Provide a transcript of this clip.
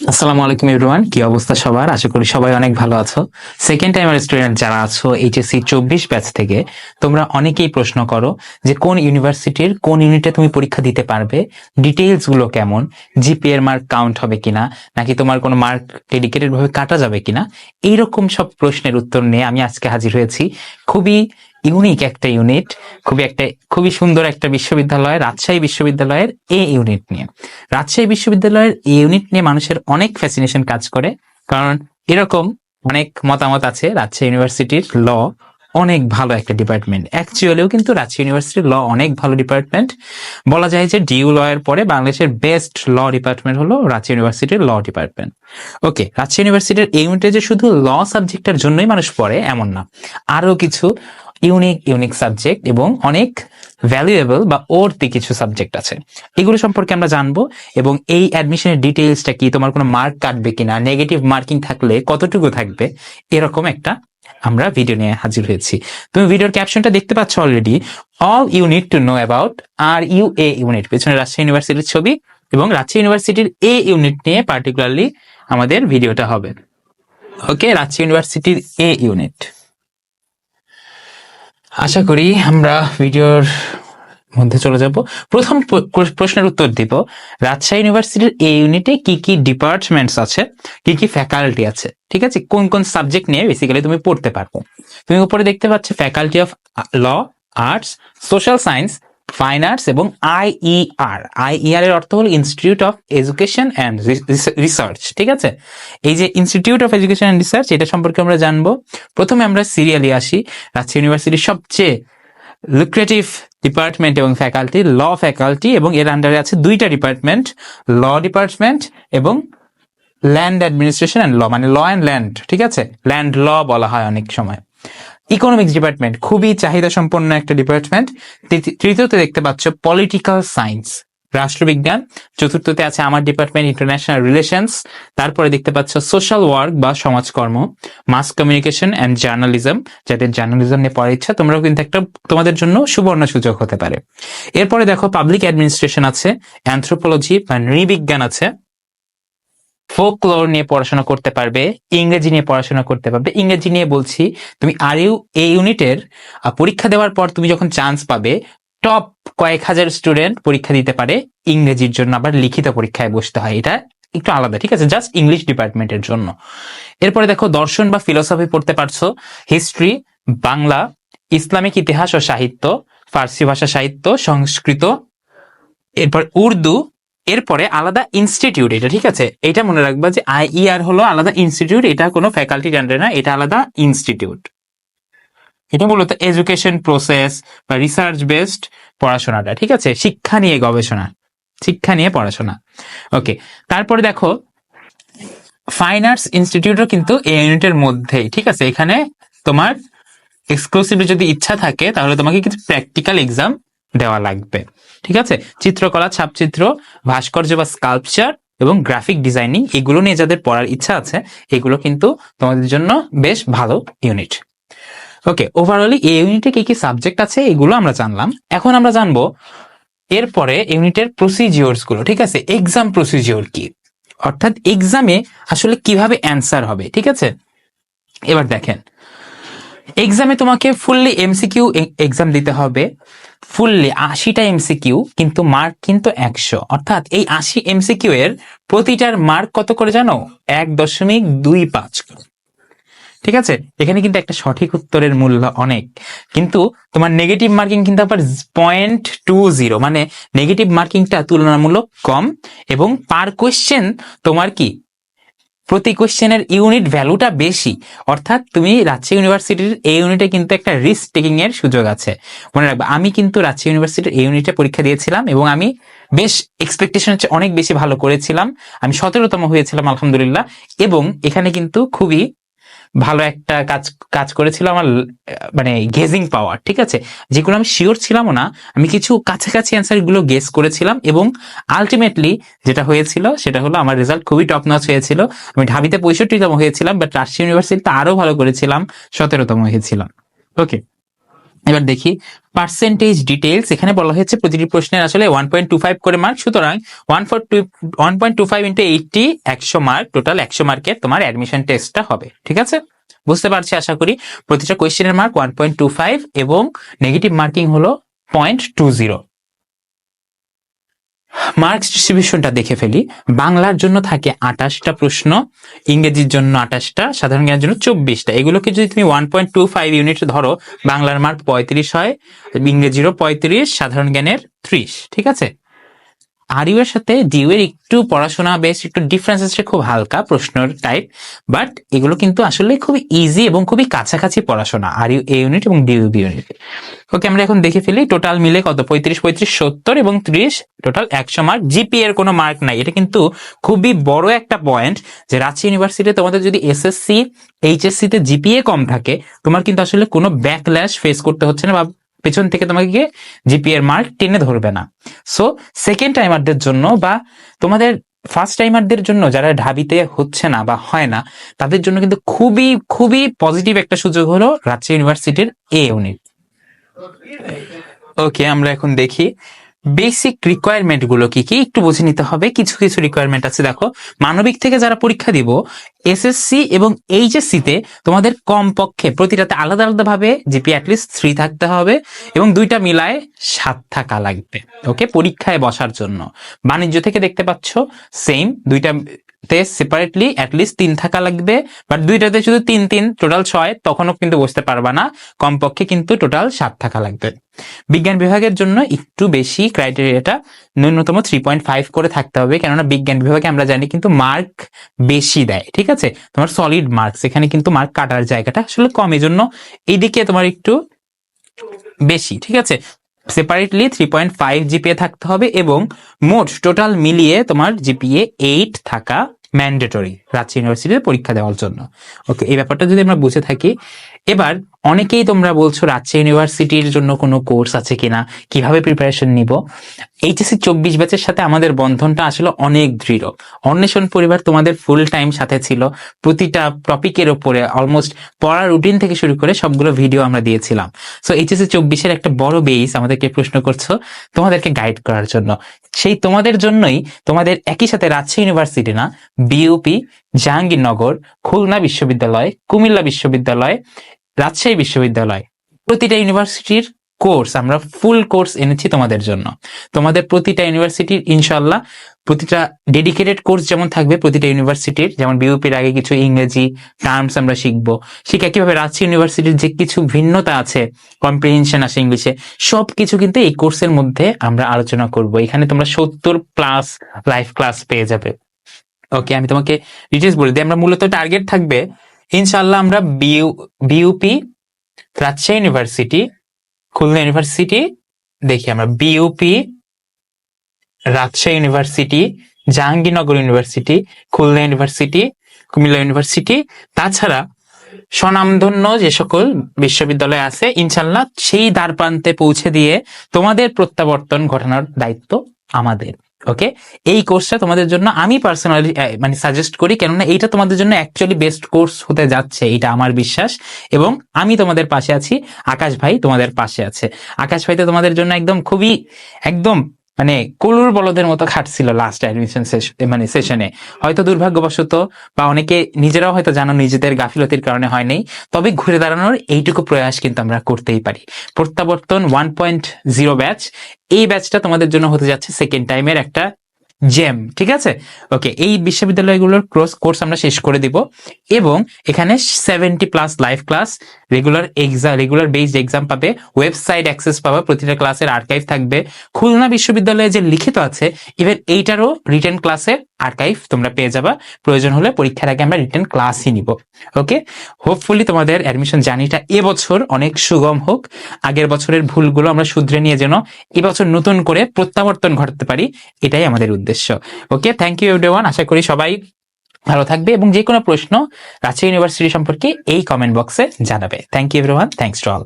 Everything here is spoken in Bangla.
আসসালামু আলাইকুম এভরিওয়ান কি অবস্থা সবার? আশা করি সবাই অনেক ভালো আছো। সেকেন্ড টাইমের স্টুডেন্ট যারা আছো এইচএসসি চব্বিশ ব্যাচ থেকে, তোমরা অনেকেই প্রশ্ন করো যে কোন ইউনিভার্সিটির কোন ইউনিটে তুমি পরীক্ষা দিতে পারবে? ডিটেইলসগুলো কেমন? জিপি এর মার্ক কাউন্ট হবে কিনা? নাকি তোমার কোনো মার্ক ডেডিকেটেড ভাবে কাটা যাবে কিনা? এইরকম সব প্রশ্নের উত্তর নিয়ে আমি আজকে হাজির হয়েছি। খুবই ইউনিক একটা ইউনিট খুবই একটা, খুবই সুন্দর একটা বিশ্ববিদ্যালয়, রাজশাহী বিশ্ববিদ্যালয়ের এ ইউনিট নিয়ে। রাজশাহী বিশ্ববিদ্যালয়ের এ ইউনিট নিয়ে মানুষের অনেক ফ্যাসিনেশন কাজ করে, কারণ এরকম অনেক মতামত আছে রাজশাহী ইউনিভার্সিটির ল, অনেক ভালো একটা ডিপার্টমেন্ট অ্যাকচুয়ালিও কিন্তু রাজশাহী ইউনিভার্সিটির ল অনেক ভালো ডিপার্টমেন্ট বলা যায় যে ডিউ ল এর পরে বাংলাদেশের বেস্ট ল ডিপার্টমেন্ট হলো রাজশাহী ইউনিভার্সিটির ল ডিপার্টমেন্ট ওকে রাজশাহী ইউনিভার্সিটির এই ইউনিটে যে শুধু ল সাবজেক্টের জন্যই মানুষ পড়ে, এমন না। আরও কিছু ইউনিক ইউনিক সাবজেক্ট এবং অনেক ভ্যালুয়েবল বা ওরতি কিছু সাবজেক্ট আছে। এগুলো সম্পর্কে আমরা জানব এবং এই অ্যাডমিশনের ডিটেইলসটা কি, তোমার কোনো মার্ক কাটবে কিনা নেগেটিভ মার্কিং থাকলে কতটুকু থাকবে, এরকম একটা আমরা ভিডিও নিয়ে হাজির হয়েছি। তুমি ভিডিওর ক্যাপশনটা দেখতে পাচ্ছ already all you need to know about R U A unit পেছনে রাজশাহী ইউনিভার্সিটির ছবি এবং রাজশাহী ইউনিভার্সিটির এ ইউনিট নিয়ে পার্টিকুলারলি আমাদের ভিডিওটা হবে। ওকে রাজশাহী ইউনিভার্সিটির এ ইউনিট আশা করি আমরা ভিডিওর মধ্যে চলে যাব। প্রথম প্রশ্নের উত্তর দিব। রাজশাহী ইউনিভার্সিটির এই ইউনিটে কি কি ডিপার্টমেন্টস আছে? কি কি ফ্যাকাল্টি আছে? ঠিক আছে? কোন কোন সাবজেক্ট নিয়ে বেসিক্যালি তুমি পড়তে পারব তুমি উপরে দেখতে পাচ্ছ faculty of law arts social science fine arts এবং আইইআর আইইআর এর অর্থ হলো institute of education and research ঠিক আছে? এই যে institute of education and research এটা সম্পর্কে আমরা জানব। প্রথমে আমরা সিরিয়ালি আসি। রাজশাহী ইউনিভার্সিটির সবচেয়ে লুক্রেটিভ ডিপার্টমেন্ট এবং ফ্যাকাল্টি ল ফ্যাকাল্টি এবং এর আন্ডারে আছে দুইটা ডিপার্টমেন্ট ল ডিপার্টমেন্ট এবং ল্যান্ড অ্যাডমিনিস্ট্রেশন অ্যান্ড ল মানে ল অ্যান্ড ল্যান্ড ঠিক আছে? ল্যান্ড ল বলা হয় অনেক সময়। ইকোনমিক্স ডিপার্টমেন্ট খুবই চাহিদা সম্পন্ন একটা ডিপার্টমেন্ট তৃতীয়তে দেখতে পাচ্ছ পলিটিক্যাল সায়েন্স রাষ্ট্রবিজ্ঞান। চতুর্থতে আছে আমার ডিপার্টমেন্ট ইন্টারন্যাশনাল রিলেশনস তারপরে দেখতে পাচ্ছ সোশ্যাল ওয়ার্ক বা সমাজকর্ম মাস কমিউনিকেশন অ্যান্ড জার্নালিজম যাদের জার্নালিজম নিয়ে পড়ার ইচ্ছা, তোমরাও কিন্তু একটা তোমাদের জন্য সুবর্ণ সুযোগ হতে পারে। এরপরে দেখো পাবলিক অ্যাডমিনিস্ট্রেশন আছে অ্যান্থ্রোপোলজি বা নৃবিজ্ঞান আছে। ফোকলোর নিয়ে পড়াশোনা করতে পারবে, ইংরেজি নিয়ে পড়াশোনা করতে পারবে। ইংরেজি নিয়ে বলছি, তুমি আর ইউ এই ইউনিটের পরীক্ষা দেওয়ার পর তুমি যখন চান্স পাবে টপ কয়েক হাজার স্টুডেন্ট পরীক্ষা দিতে পারে, ইংরেজির জন্য আবার লিখিত পরীক্ষায় বসতে হয়। এটা একটু আলাদা, ঠিক আছে? জাস্ট ইংলিশ ডিপার্টমেন্টের জন্য। এরপরে দেখো, দর্শন বা ফিলোসফি পড়তে পারছ হিস্ট্রি বাংলা, ইসলামিক ইতিহাস ও সাহিত্য, ফার্সি ভাষা সাহিত্য, সংস্কৃত, এরপর উর্দু এরপরে আলাদা ইনস্টিটিউট এটা, ঠিক আছে? এটা মনে রাখবা যে আইইআর হলো আলাদা ইনস্টিটিউট এটা কোনো ফ্যাকাল্টি আন্ডারে না, এটা আলাদা ইনস্টিটিউট এটা মূলত এডুকেশন প্রসেস বা রিসার্চ বেসড পড়াশোনাটা, ঠিক আছে? শিক্ষা নিয়ে গবেষণা, শিক্ষা নিয়ে পড়াশোনা। ওকে তারপরে দেখো ফাইন আর্টস ইনস্টিটিউটও কিন্তু এই ইউনিটের মধ্যেই, ঠিক আছে? এখানে তোমার এক্সক্লুসিভলি যদি ইচ্ছা থাকে, তাহলে তোমাকে কিছু প্র্যাকটিক্যাল এক্সাম দেওয়া লাগবে। ঠিক আছে? চিত্রকলা, ছাপচিত্র, ভাস্কর্য বা স্কাল্পচার এবং গ্রাফিক ডিজাইনিং এগুলো নিয়ে যাদের পড়ার ইচ্ছা আছে, এগুলো কিন্তু তোমাদের জন্য বেশ ভালো ইউনিট ওকে ওভারঅলি এই ইউনিটে কি কি সাবজেক্ট আছে এগুলো আমরা জানলাম। এখন আমরা জানব এরপরে ইউনিটের প্রসিজিওরসগুলো, ঠিক আছে? এক্সাম প্রসিজিওর কি? অর্থাৎ এক্সামে আসলে কীভাবে অ্যান্সার হবে, ঠিক আছে? এবার দেখেন এক্সামে তোমাকে ফুললি এমসিকিউ এক্সাম দিতে হবে। ফুললি আশিটা এমসিকিউ কিন্তু মার্ক কিন্তু একশো। অর্থাৎ এই আশি এমসিকিউ এর প্রতিটার মার্ক কত করে জানো? এক দশমিক দুই পাঁচ। ঠিক আছে? এখানে কিন্তু একটা সঠিক উত্তরের মূল্য অনেক। কিন্তু তোমার নেগেটিভ মার্কিং কিন্তু আবার পয়েন্ট টু জিরো মানে নেগেটিভ মার্কিংটা তুলনামূলক কম এবং পার কোয়েশ্চেন তোমার কি? প্রতি কোশ্চেনের ইউনিট ভ্যালুটা বেশি। অর্থাৎ তুমি রাজশাহী ইউনিভার্সিটির এই ইউনিটে কিন্তু একটা রিস্ক টেকিং এর সুযোগ আছে। মনে রাখবে, আমি কিন্তু রাজশাহী ইউনিভার্সিটির এই ইউনিটে পরীক্ষা দিয়েছিলাম এবং আমি বেশ এক্সপেকটেশন হচ্ছে অনেক বেশি ভালো করেছিলাম। আমি সতেরোতম হয়েছিলাম, আলহামদুলিল্লাহ। এবং এখানে কিন্তু খুবই ভালো একটা কাজ কাজ করেছিল আমার মানে গেজিং পাওয়ার ঠিক আছে? যেগুলো আমি শিওর ছিলামও না, আমি কিছু কাছাকাছি অ্যান্সারগুলো গেস করেছিলাম এবং আলটিমেটলি যেটা হয়েছিল, সেটা হলো আমার রেজাল্ট খুবই টপ নচ হয়েছিল। আমি ঢাবিতে পঁয়ষট্টিতম হয়েছিলাম বাট রাজশাহী ইউনিভার্সিটিতে আরও ভালো করেছিলাম, সতেরোতম হয়েছিলাম। ওকে এবার দেখি পার্সেন্টেজ ডিটেলস এখানে বলা হয়েছে প্রতিটি প্রশ্নের আসলে ওয়ান পয়েন্ট টু ফাইভ করে মার্ক সুতরাং one four two one point two five into eighty একশো মার্ক টোটাল একশো মার্কের তোমার অ্যাডমিশন টেস্টটা হবে, ঠিক আছে? বুঝতে পারছি, আশা করি প্রতিটা কোয়েশ্চেনের mark one point two five এবং নেগেটিভ মার্কিং হলো পয়েন্ট টু জিরো মার্কস ডিস্ট্রিবিউশনটা দেখে ফেলি। বাংলার জন্য থাকে আঠাশটা প্রশ্ন, ইংরেজির জন্য আঠাশটা, সাধারণ জ্ঞানের জন্য চব্বিশটা। এগুলোকে যদি তুমি one point two five unit ধরো, বাংলার মার্ক পঁয়ত্রিশ হয়, ইংরেজিরও পঁয়ত্রিশ, সাধারণ জ্ঞানের ত্রিশ, ঠিক আছে? আরিউ এর সাথে ডিউ এর একটু পড়াশোনা বেশ একটু ডিফারেন্স আছে খুব হালকা প্রশ্নের টাইপ বাট এগুলো কিন্তু আসলে খুব ইজি এবং খুবই কাছাকাছি পড়াশোনা, আরিউ এ ইউনিট এবং ডিউ বি ইউনিট ওকে আমরা এখন দেখে ফেলি টোটাল মিলে কত? পঁয়ত্রিশ পঁয়ত্রিশ, সত্তর এবং ত্রিশ টোটাল একশো মার্ক জিপি এর কোনো মার্ক নাই। এটা কিন্তু খুবই বড় একটা পয়েন্ট যে রাঁচি ইউনিভার্সিটি তোমাদের যদি এসএসসি এইচএসসি তে জিপিএ কম থাকে, তোমার কিন্তু আসলে কোনো ব্যাকল্যাশ ফেস করতে হচ্ছে না বা পেছন থেকে তোমাকে গিয়ে জিপি এর মার্ক টেনে ধরবে না। সো সেকেন্ড টাইমারদের জন্য বা তোমাদের ফার্স্ট টাইমারদের জন্য যারা ঢাবিতে হচ্ছে না বা হয় না, তাদের জন্য কিন্তু খুবই খুবই পজিটিভ একটা সুযোগ হলো রাজশাহী ইউনিভার্সিটির এ ইউনিট ওকে আমরা এখন দেখি। বেসিক রিকোয়ারমেন্টগুলো কি কি? একটু বুঝে নিতে হবে। কিছু কিছু রিকোয়ারমেন্ট আছে। দেখো, মানবিক থেকে যারা পরীক্ষা দিব এসএসসি এবং এইচএসসি তে তোমাদের কমপক্ষে প্রতিটাতে আলাদা আলাদা ভাবে জিপি অ্যাটলিস্ট থ্রি থাকতে হবে এবং দুইটা মিলায় সাত থাকা লাগবে। ওকে পরীক্ষায় বসার জন্য। বাণিজ্য থেকে দেখতে পাচ্ছ সেম দুইটা তে সেপারেটলি অ্যাটলিস্ট তিন থাকা লাগবে। বাট দুইটাতে শুধু তিন তিন টোটাল ছয়, তখনও কিন্তু বসতে পারবা না। কমপক্ষে কিন্তু টোটাল সাত থাকা লাগবে। বিজ্ঞান বিভাগের জন্য একটু বেশি ক্রাইটেরিয়াটা ন্যূনতম থ্রি পয়েন্ট ফাইভ করে থাকতে হবে। কেননা বিজ্ঞান বিভাগে আমরা জানি কিন্তু মার্ক বেশি দেয়, ঠিক আছে? তোমার সলিড মার্কস এখানে কিন্তু মার্ক কাটার জায়গাটা আসলে কম। এই জন্য এইদিকে তোমার একটু বেশি, ঠিক আছে? Separately three point five GPA থাকতে হবে এবং মোট টোটাল মিলিয়ে তোমার জিপিএ এইট থাকা ম্যান্ডেটরি রাজশাহী ইউনিভার্সিটির পরীক্ষা দেওয়ার জন্য। ওকে এই ব্যাপারটা যদি আমরা বুঝে থাকি, এবার অনেকেই তোমরা বলছো রাজশাহী ইউনিভার্সিটির জন্য কোনো কোর্স আছে কিনা, কীভাবে প্রিপারেশন নিব? এইচএসসি চব্বিশ ব্যাচের সাথে আমাদের বন্ধনটা আসলে অনেক দৃঢ়। অন্বেষণ পরিবার তোমাদের ফুল টাইম সাথে ছিল। প্রতিটা টপিকের ওপরে অলমোস্ট পড়ার রুটিন থেকে শুরু করে সবগুলো ভিডিও আমরা দিয়েছিলাম। সো এইচএসসি চব্বিশের একটা বড় বেস আমাদেরকে প্রশ্ন করছ, তোমাদেরকে গাইড করার জন্য। সেই তোমাদের জন্যই তোমাদের একই সাথে রাজশাহী ইউনিভার্সিটি না বিউপি জাহাঙ্গীরনগর খুলনা বিশ্ববিদ্যালয় কুমিল্লা বিশ্ববিদ্যালয় রাজশাহী বিশ্ববিদ্যালয়। প্রতিটা ইউনিভার্সিটির কোর্স, আমরা ফুল কোর্স এনেছি তোমাদের জন্য। তোমাদের প্রতিটা ইউনিভার্সিটির ইনশাল্লাহ প্রতিটা ডেডিকেটেড কোর্স যেমন থাকবে, প্রতিটা ইউনিভার্সিটির, যেমন বিউপির আগে কিছু ইংরেজি টার্মস আমরা শিখব। ঠিক একইভাবে রাজশাহী ইউনিভার্সিটির যে কিছু ভিন্নতা আছে কম্প্রিহেনশন আছে ইংলিশে সব কিছু কিন্তু এই কোর্সের মধ্যে আমরা আলোচনা করব। এখানে তোমরা সত্তর প্লাস লাইভ ক্লাস পেয়ে যাবে। ওকে আমি তোমাকে ডিটেলস বলে দিই। আমরা মূলত টার্গেট থাকবে ইনশাল্লাহ আমরা BU, BUP, Rajshahi university, Khulna university দেখি আমরা। BUP, Rajshahi university, Jahangirnagar university, Khulna university, Comilla university. তাছাড়া স্বনামধন্য যে সকল বিশ্ববিদ্যালয় আছে ইনশাল্লাহ সেই দ্বার প্রান্তে পৌঁছে দিয়ে তোমাদের প্রত্যাবর্তন ঘটানোর দায়িত্ব আমাদের। ওকে এই কোর্সটা তোমাদের জন্য আমি পার্সোনালি মানে সাজেস্ট করি কেননা এইটা তোমাদের জন্য অ্যাকচুয়ালি বেস্ট কোর্স হতে যাচ্ছে এটা আমার বিশ্বাস। এবং আমি তোমাদের পাশে আছি, আকাশ ভাই তোমাদের পাশে আছে। আকাশ ভাই তো তোমাদের জন্য একদম খুবই, একদম মানে কলুর বলদের মতো খাটছিল লাস্ট অ্যাডমিশন মানে সেশনে হয়তো দুর্ভাগ্যবশত, বা অনেকে নিজেরাও হয়তো জানো নিজেদের গাফিলতির কারণে হয়নি, তবে ঘুরে দাঁড়ানোর এইটুকু প্রয়াস কিন্তু আমরা করতেই পারি। প্রত্যাবর্তন ওয়ান পয়েন্ট জিরো ব্যাচ এই ব্যাচটা তোমাদের জন্য হতে যাচ্ছে সেকেন্ড টাইমের একটা জেম ঠিক আছে? ওকে এই বিশ্ববিদ্যালয়গুলোর ক্রস কোর্স আমরা শেষ করে দিব এবং এখানে seventy plus live class regular exam regular based exam পাবে ওয়েবসাইট অ্যাক্সেস পাবে, প্রতিটা ক্লাসের আর্কাইভ থাকবে। খুলনা বিশ্ববিদ্যালয়ে যে লিখিত আছে ইভেন এইটারও রিটার্ন ক্লাসের আর্কাইভ তোমরা পেয়ে যাবা। প্রয়োজন হলে পরীক্ষার আগে আমরা রিটার্ন ক্লাসই নিব। ওকে হোপফুলি তোমাদের অ্যাডমিশন জার্নিটা এবছর অনেক সুগম হোক। আগের বছরের ভুলগুলো আমরা শুধরে নিয়ে যেন এবছর নতুন করে প্রত্যাবর্তন ঘটাতে পারি, এটাই আমাদের উদ্দেশ্য। ওকে থ্যাংক ইউ এভরিওয়ান আশা করি সবাই ভালো থাকবে এবং যে কোনো প্রশ্ন রাজশাহী ইউনিভার্সিটি সম্পর্কে এই কমেন্ট বক্সে জানাবে। Thank you everyone thanks to all